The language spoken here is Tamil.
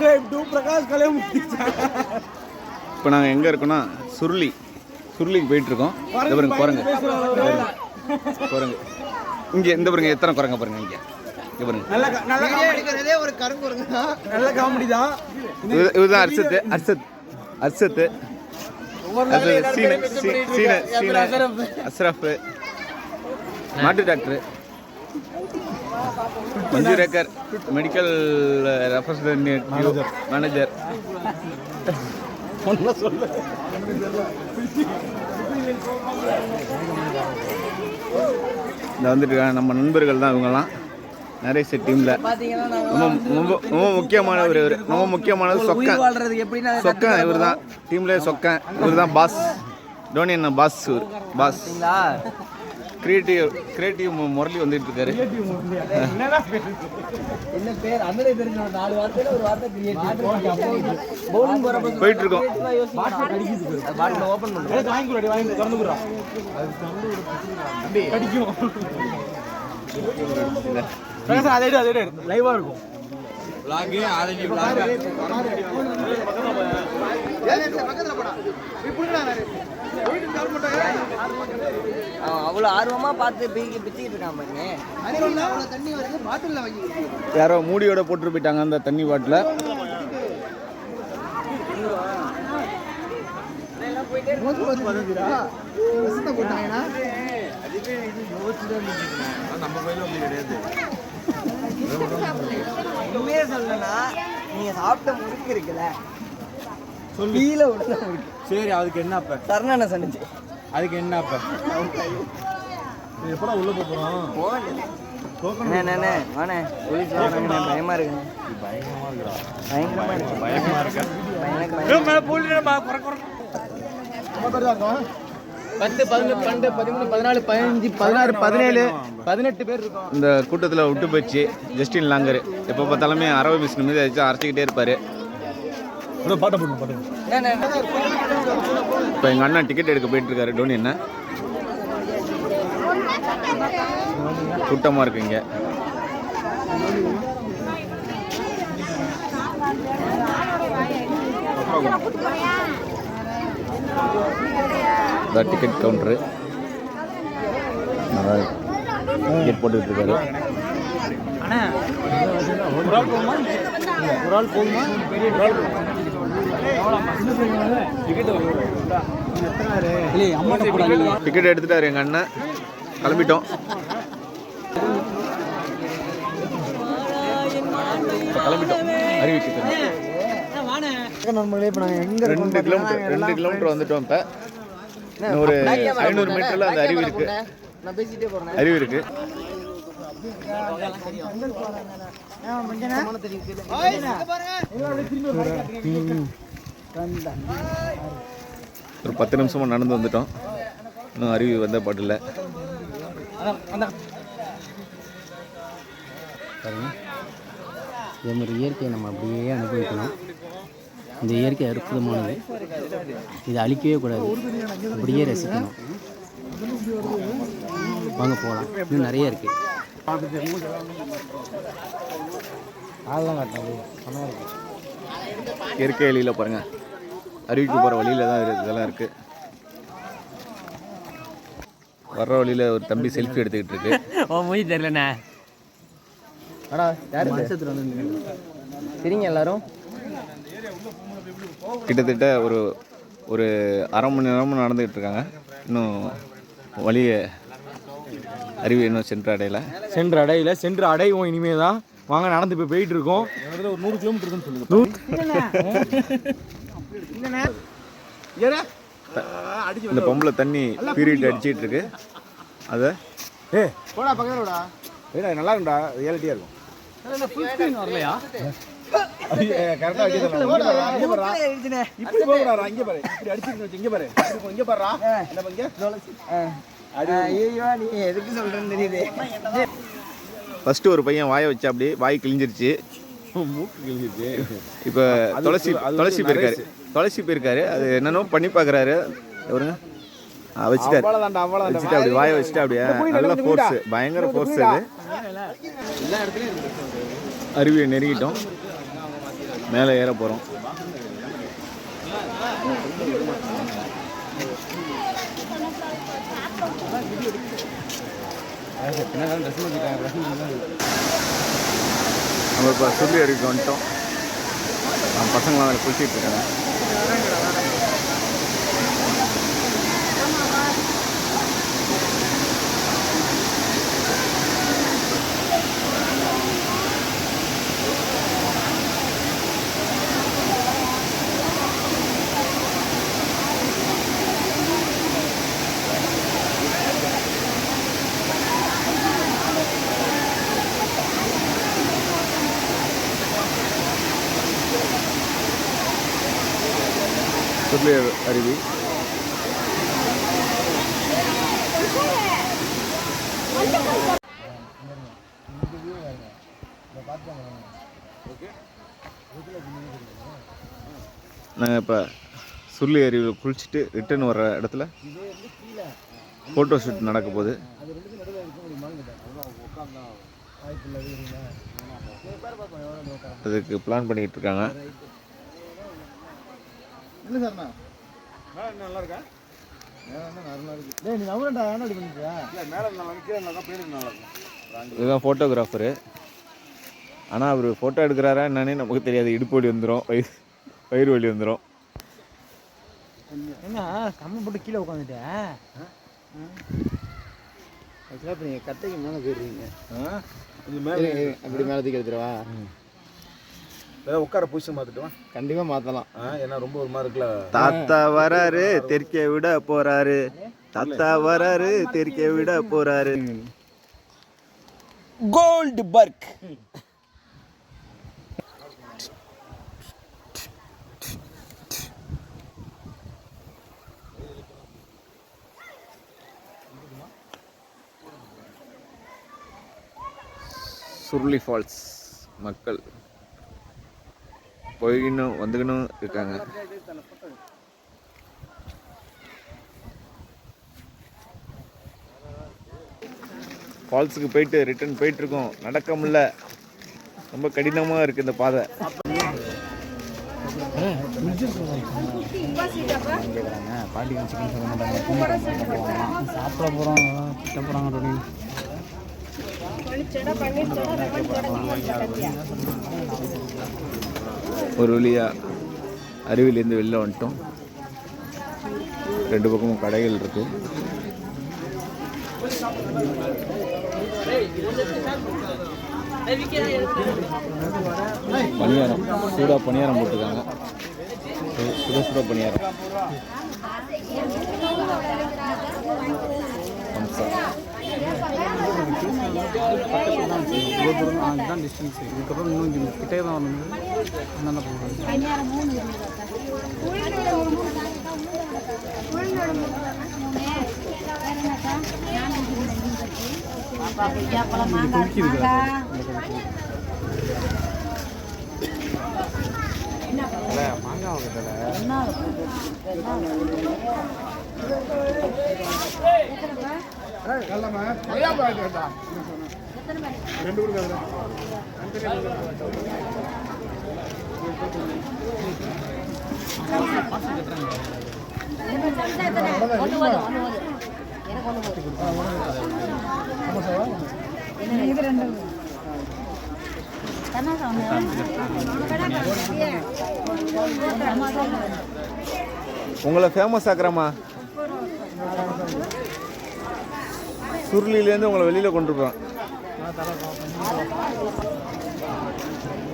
subscribe to பிரகாஷ் கலைமுத்தி இப்போ நாங்கள் எங்கே இருக்கோம்னா சுருளி. சுருளிக்கு போயிட்டு இருக்கோம் இந்த பாருங்க. குரங்கு குரங்கு இங்கே இந்த பாருங்க எத்தனை குரங்க பாருங்க இங்கே. இங்கே பாருங்க. நல்ல நல்ல comedy- எடுக்கிறதே ஒரு கருங்குரங்கு தான் நல்ல காமெடி தான் இது- இதுதான் அர்ஷத்து அர்ஷத் அர்ஷத்து சீன சீன சீன அஸ்ரஃப். மாட்டு டாக்டர். மஞ்சு ரேக்கர் மெடிக்கல் ரெப்ரசன்டேட்டிவ் மேனேஜர் இந்த வந்துட்டு. நம்ம நண்பர்கள் தான் இவங்கெல்லாம் நிறைய செட் டீமில் ரொம்ப ரொம்ப முக்கியமானவர் இவர் ரொம்ப முக்கியமானது சொக்கன் சொக்கன் இவர் தான் டீம்ல சொக்கன் இவர் தான் பாஸ் டோனி என்ன பாஸ் இவர் பாஸ் கிரியேட்டிவ் கிரியேட்டிவ் முரளி வந்துட்டு இருக்காரு. என்ன பேர்? அண்ணனே தெரிஞ்ச ஒரு நாலு வார்த்தையில ஒரு வார்த்தை கிரியேட் பவுலிங் போறப்ப போயிட்டு இருக்கோம். பாட்டில் ஓபன் பண்ணுறோம் வாங்கி கொடு வாங்கி திறந்து பிரகாஷ் அதை எடு அதை எடு லைவா இருக்கும். அவன் அவ்வளோ ஆர்வமா பார்த்து பிரிக்க பிச்சுக்கிட்டு இருக்கான் பாருங்க. யாரோ மூடியோட போட்டு போயிட்டாங்க அந்த தண்ணி பாட்டில். போட்டாங்கன்னா உண்மையே சொல்லணும்னா நீங்க சாப்பிட்ட முறுக்கு இருக்குல்ல கீழே முறுக்கு சரி அதுக்கு என்ன அப்ப? சரண சொன்னிச்சு அதுக்கு என்ன அப்ப? எப்படா உள்ள போறோம் போகணும் என்ன வாணே போலீஸ் வராங்கண்ணே பயமா இருக்குண்ணே பயங்கரமா இருக்கு. பயமா இருக்க? எனக்கு பயம். பத்து பதினொன்று பன்னெண்டு பதிமூணு பதினாலு பதினஞ்சு பதினாறு பதினேழு பதினெட்டு பேர் இருக்கோம். இந்த கூட்டத்தில் விட்டு போச்சு ஜஸ்டின் லாங்கர். எப்போ பார்த்தாலுமே அரவை மிஷின் மீது ஏதாச்சும் அரைச்சிக்கிட்டே இருப்பார். பாட்ட போடணும் பாட்டு இப்போ எங்கள் அண்ணன் டிக்கெட் எடுக்க போயிட்டு இருக்காரு டோனி என்ன? கூட்டமாக இருக்கு இங்கே. டிக்கெட் கவுண்டரு டிக்கெட் போட்டுக்கிட்டு இருக்காரு ஒரு ஆள் போகுமா? ஒரு ஆள் போகுமா? டிக்கெட் எடுத்துட்டாரு எங்கள் அண்ணன். கிளம்பிட்டோம். கிளம்பிட்டோம். அறிவிக்கு ரெண்டு கிலோமீட்டர் ரெண்டு கிலோமீட்டர் வந்துட்டோம் இப்போ. ஒரு ஐநூறு மீட்டரில் அந்த அருவி இருக்கு. அருவி இருக்கு. ஒரு பத்து நிமிஷமா நடந்து வந்துட்டோம். இன்னும் அருவி வந்த பாட்டில் இதே மாதிரி இயற்கையை நம்ம அப்படியே அனுபவிக்கணும் இந்த இயற்கை அற்புதமானது. இதை அழிக்கவே கூடாது. அப்படியே ரசிக்கணும். வாங்க போகலாம். இன்னும் நிறைய இருக்குது இயற்கை வழியில் பாருங்க. அருவிக்கு போகிற வழியில தான் இதெல்லாம் இருக்கு. வர்ற வழியில ஒரு தம்பி செல்ஃபி எடுத்துக்கிட்டு இருக்கு. ஓ மொழி தெரிலண்ணே அடா யாரு சரிங்க எல்லாரும். கிட்டத்தட்ட ஒரு ஒரு அரை மணி நேரமும் நடந்துக்கிட்டு இருக்காங்க. இன்னும் வழியை அருவி இன்னும் சென்று அடையல சென்று அடையில சென்று அடைவோம் இனிமே தான் வாங்க நடந்து போய் போயிட்டு இருக்கோம் ஒரு நூறு கிலோமீட்டர் சொல்லுங்க. இந்த பொம்பளை தண்ணி பீரியட் அடிச்சிட்டு இருக்கு அதை. ஏ. போடா பக்கத்துலடா ஏடா நல்லா இருக்கும்டா. ரியாலிட்டியா இருக்கும். வரலையா? கரெக்டா அடிச்சு இங்க பாரு இப்படி போகடா இங்க பாரு. இப்படி இங்க பாரு. இங்க பாருடா என்ன ஐயோ நீ எதுக்கு சொல்றேன்னு தெரியுது. ஃபர்ஸ்ட் ஒரு பையன் வாயை வச்சு அப்படியே வாய் கிழிஞ்சிருச்சு. மூக்கு கிழிஞ்சிருச்சு. இப்போ துளசி துளசி போயிருக்காரு. துளசி போயிருக்காரு. அது என்னென்னோ பண்ணி பார்க்குறாரு. வருங்க ஆ, வச்சுட்டாரு. வச்சுட்டு அப்படியே வாயை வச்சுட்டு அப்படியே. நல்ல ஃபோர்ஸ் பயங்கர ஃபோர்ஸ் அது. அருவியை நெருங்கிட்டோம். மேலே ஏற போகிறோம் நம்ம இப்போ சொல்லி அருவிக்கு வந்துட்டோம். நம்ம பசங்களாம் அதில் குளிச்சிட்டு இருக்காங்க. சுருளி அருவி. நாங்கள் இப்போ சுருளி அருவியில் குளிச்சுட்டு ரிட்டர்ன் வர்ற இடத்துல ஃபோட்டோ ஷூட் நடக்க போகுது. அதுக்கு பிளான் பண்ணிக்கிட்டு இருக்காங்க இல்லை சார்ண்ணா நல்லா இருக்கா டேய் நீ நவரண்டா ஏன்னா இப்படி பண்ணிட்டியா இல்லை மேலே நல்லா இருக்கு, கீழே நல்லா பிளேனுக்கு நல்லா இருக்கும் இதுதான் ஃபோட்டோகிராஃபரு ஆனால் அவர் ஃபோட்டோ எடுக்கிறாரா என்னன்னே நமக்கு தெரியாது இடுப்பு வலி வந்துடும் வயிறு வயிறு வலி வந்துடும் என்ன கம்ம போட்டு கீழே உட்காந்துட்டேன் ஆக்சுவலாக இப்போ நீங்கள் கட்டைக்கு மேலே போயிடுறீங்க கொஞ்சம் மேலே அப்படி மேலே தூக்கி எடுத்துருவா ஏதாவது உட்கார பொசிஷன் வா. கண்டிப்பாக மாற்றலாம் ஏன்னா ரொம்ப ஒரு மாதிரி இருக்குல்ல. தாத்தா வராரு தெற்க விட போறாரு. தாத்தா வராரு தெற்க விட போறாரு. கோல்டு பர்க் சுருளி ஃபால்ஸ் மக்கள். போயிக்கணும் வந்துக்கணும் இருக்காங்க. ஃபால்ஸுக்கு போயிட்டு ரிட்டர்ன் போயிட்டு இருக்கோம் நடக்க முடியல ரொம்ப கடினமாக இருக்குது இந்த பாதை. கேட்குறாங்க பாட்டி சிக்கன் சாப்பிட மாட்டாங்க. சாப்பிட போகிறோம் திட்ட போகிறாங்க அப்படின்னு ஒரு வழியாக அருவிலேருந்து வெளில வந்துட்டோம். ரெண்டு பக்கமும் கடைகள் இருக்கு. பணியாரம் சூடாக பணியாரம் போட்டிருக்காங்க. சுட சுட பணியாரம். இவ்வளோ தூரம் தான் அதுதான் டிஸ்டன்ஸ் இதுக்கப்புறம் இன்னும் இங்க கிட்டே தான் வரணும் என்னென்ன பண்ணுறது மாங்காய் வகத்தில் ரெண்டு கொடுக்காது உங்களை ஃபேமஸ் ஆக்குறமா சுருளிலேருந்து உங்களை வெளியில் கொண்டு போகிறோம் ஏப்பா பத்து